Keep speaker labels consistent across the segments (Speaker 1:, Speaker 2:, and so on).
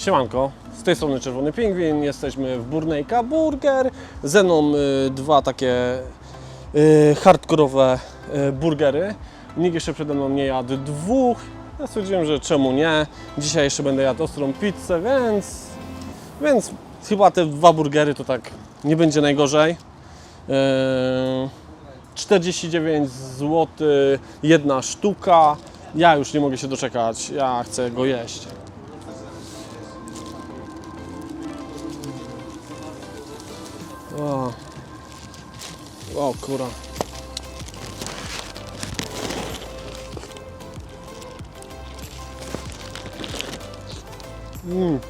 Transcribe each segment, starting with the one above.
Speaker 1: Siemanko, z tej strony Czerwony Pingwin, jesteśmy w Burnejka Burger. Ze mną y, dwa takie y, hardkorowe y, burgery. Nikt jeszcze przede mną nie jadł dwóch. Ja stwierdziłem, że czemu nie. Dzisiaj jeszcze będę jadł ostrą pizzę, więc, więc chyba te dwa burgery to tak nie będzie najgorzej. Yy, 49 zł jedna sztuka. Ja już nie mogę się doczekać. Ja chcę go jeść. O kura. Mm.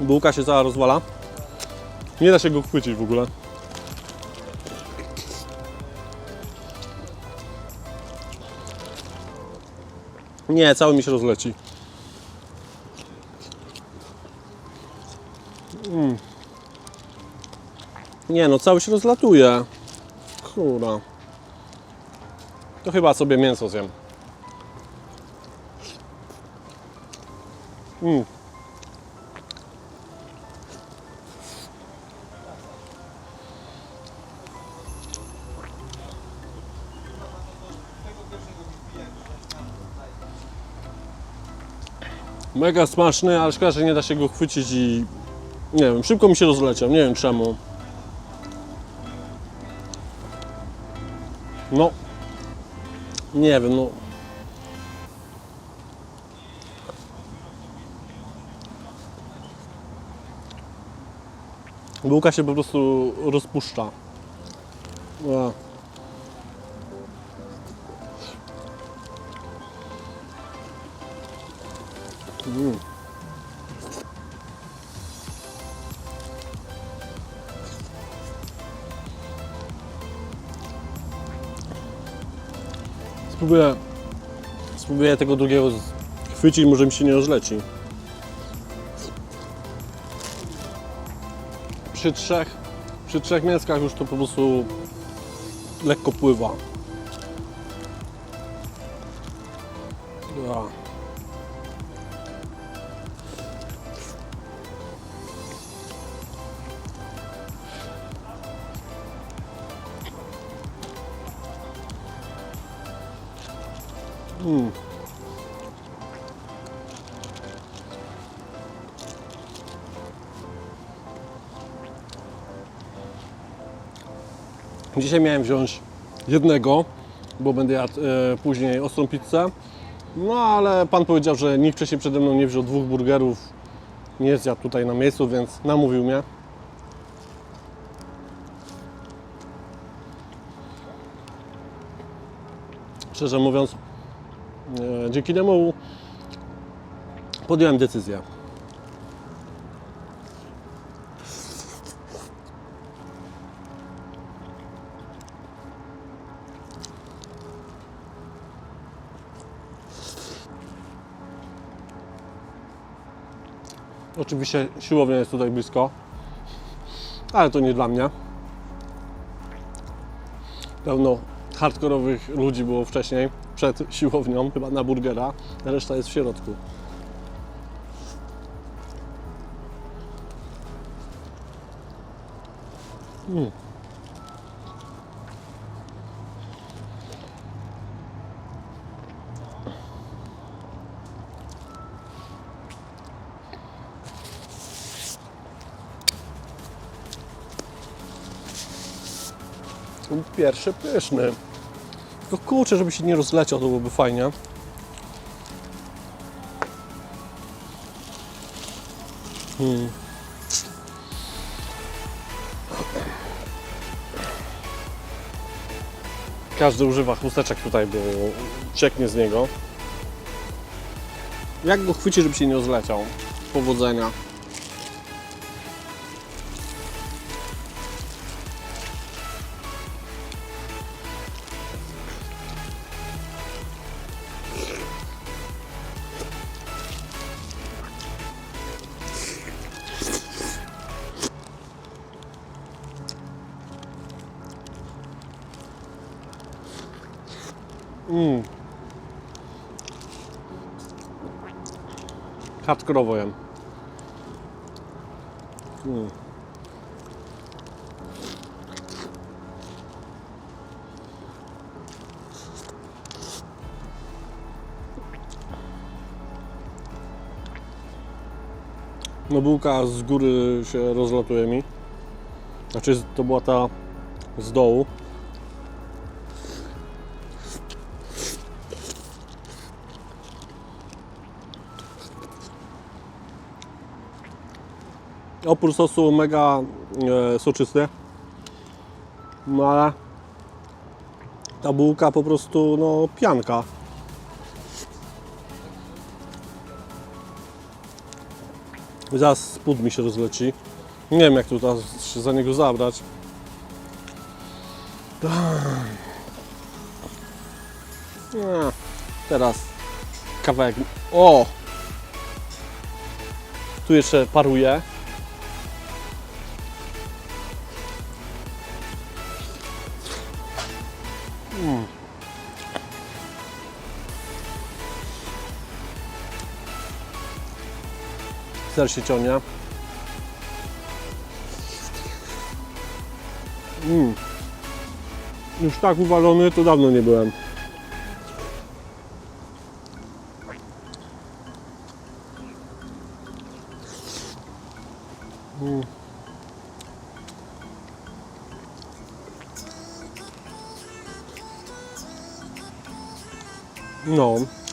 Speaker 1: Bułka się cała rozwala. Nie da się go chwycić w ogóle. Nie, cały mi się rozleci. Mm. Nie no, cały się rozlatuje. Kura. To chyba sobie mięso zjem. Mm. Mega smaczny, ale szkoda, że nie da się go chwycić i nie wiem, szybko mi się rozleciał, nie wiem czemu. No, nie wiem, no. Bułka się po prostu rozpuszcza. Spróbuję, spróbuję tego drugiego chwycić, może mi się nie rozleci. Przy trzech, przy trzech mięskach już to po prostu lekko pływa. Ja. Mm. Dzisiaj miałem wziąć jednego, bo będę jadł e, później ostrą pizzę. No ale pan powiedział, że nikt wcześniej przede mną nie wziął dwóch burgerów. Nie zjadł tutaj na miejscu, więc namówił mnie. Szczerze mówiąc, dzięki temu podjąłem decyzję. Oczywiście siłownia jest tutaj blisko, ale to nie dla mnie. Pełno hardkorowych ludzi było wcześniej, przed siłownią, chyba na burgera, reszta jest w środku. Mm. Pierwszy pyszny. Tylko kurczę, żeby się nie rozleciał, to byłoby fajnie. Hmm. Każdy używa chusteczek tutaj, bo cieknie z niego. Jak go chwyci, żeby się nie rozleciał? Powodzenia. Mm. Hardkorowo jem. Mm. No bułka z góry się rozlatuje mi. Znaczy to była ta z dołu. Oprócz sosu mega e, soczysty. No ale ta bułka po prostu no pianka. Zaraz spód mi się rozleci. Nie wiem jak tu teraz się za niego zabrać. Teraz kawałek. O! Tu jeszcze paruje. Ser się. Mm. Już tak uwalony to dawno nie byłem. Mm. No.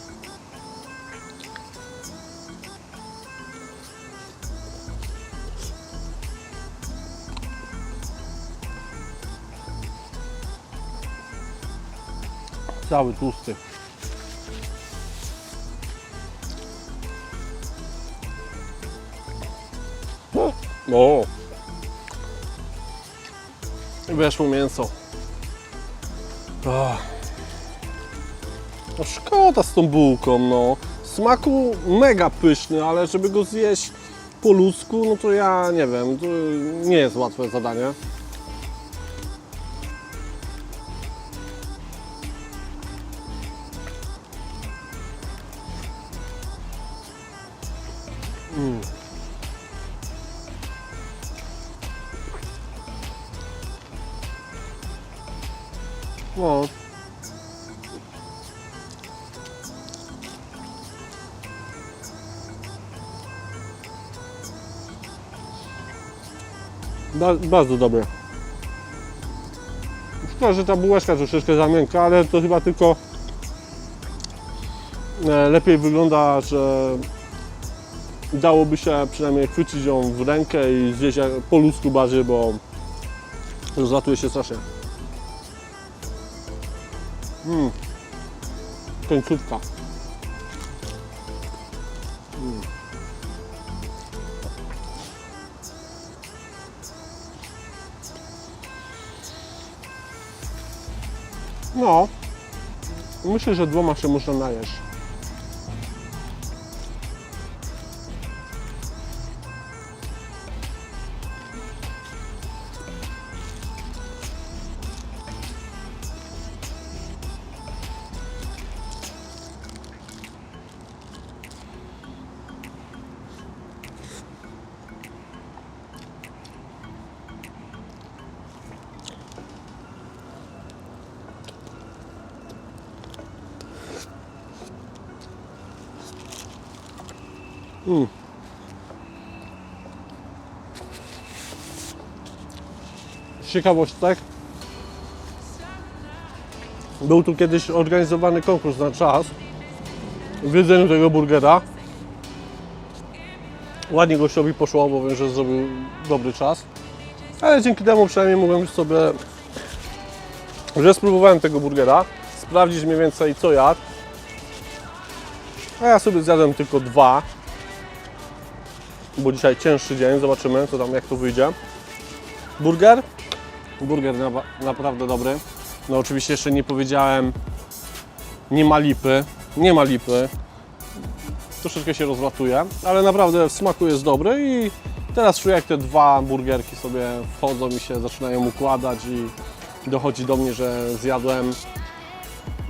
Speaker 1: Cały tłusty. O! Weszło mięso. Ach. No szkoda z tą bułką, no. Smaku mega pyszny, ale żeby go zjeść po ludzku, no to ja nie wiem, to nie jest łatwe zadanie. No. Ba- bardzo dobre. Szkoda, że ta bułeczka troszeczkę za ale to chyba tylko e, lepiej wygląda, że dałoby się przynajmniej chwycić ją w rękę i zjeść po ludzku bardziej, bo rozlatuje się strasznie. Mm. Końcówka. Mm. No, myślę, że dwoma się można najeść. Mm. Ciekawostek. Był tu kiedyś organizowany konkurs na czas w jedzeniu tego burgera. Ładnie gościowi poszło, bo wiem, że zrobił dobry czas. Ale dzięki temu przynajmniej mogłem sobie, że spróbowałem tego burgera, sprawdzić mniej więcej co jadł. A ja sobie zjadłem tylko dwa, bo dzisiaj cięższy dzień, zobaczymy co tam, jak to wyjdzie. Burger? Burger na, naprawdę dobry. No oczywiście jeszcze nie powiedziałem, nie ma lipy, nie ma lipy. Troszeczkę się rozlatuje, ale naprawdę w smaku jest dobry i teraz czuję jak te dwa burgerki sobie wchodzą i się zaczynają układać i dochodzi do mnie, że zjadłem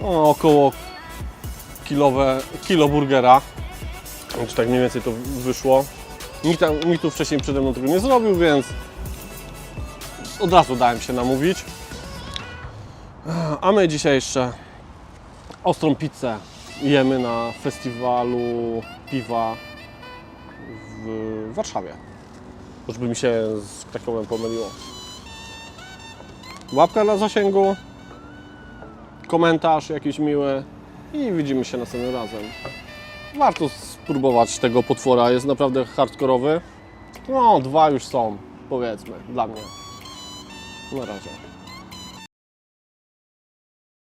Speaker 1: no, około kilowe, kilo burgera. Czy tak mniej więcej to wyszło. Nikt, tam, nikt tu wcześniej przede mną tego nie zrobił, więc od razu dałem się namówić. A my dzisiaj jeszcze ostrą pizzę jemy na festiwalu piwa w Warszawie. Już by mi się z Krakowem pomyliło. Łapka na zasięgu, komentarz jakiś miły i widzimy się następnym razem. Warto spróbować tego potwora, jest naprawdę hardkorowy. No, dwa już są, powiedzmy, dla mnie. Na razie.